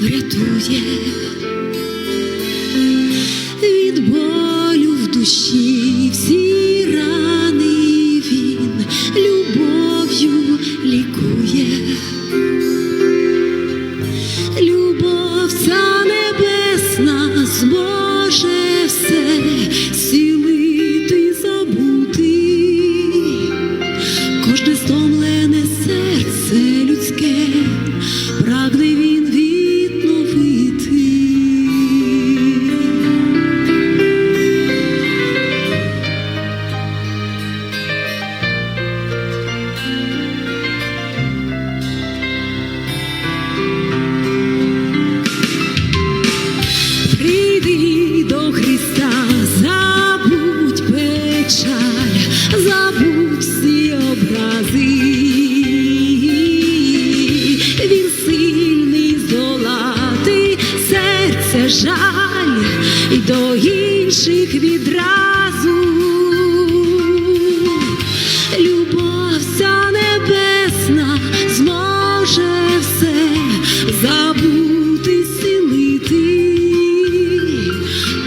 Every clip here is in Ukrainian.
врятує від болю в душі всі рани він любов'ю лікує. Любов ця небесна зможе все зцілити забути. Кожне стомлене серце жаль і до інших відразу. Любов ця небесна зможе все забути, силити.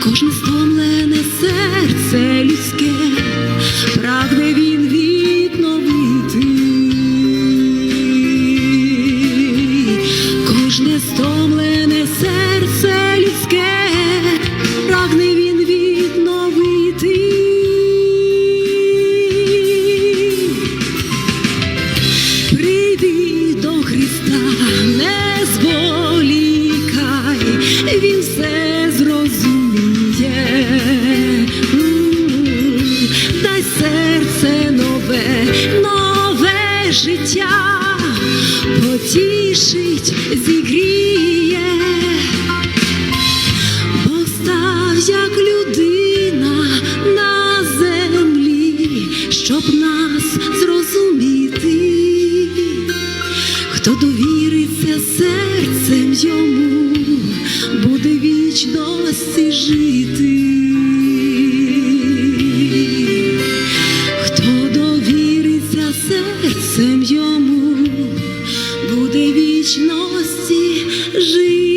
Кожне стомлене серце людське прагне він відновити. Кожне Христа, не зволікай, Він все зрозуміє. Дай серце нове, нове життя, потішить, йому, буде вічності жити. Хто довіриться серцем йому, буде вічності жити.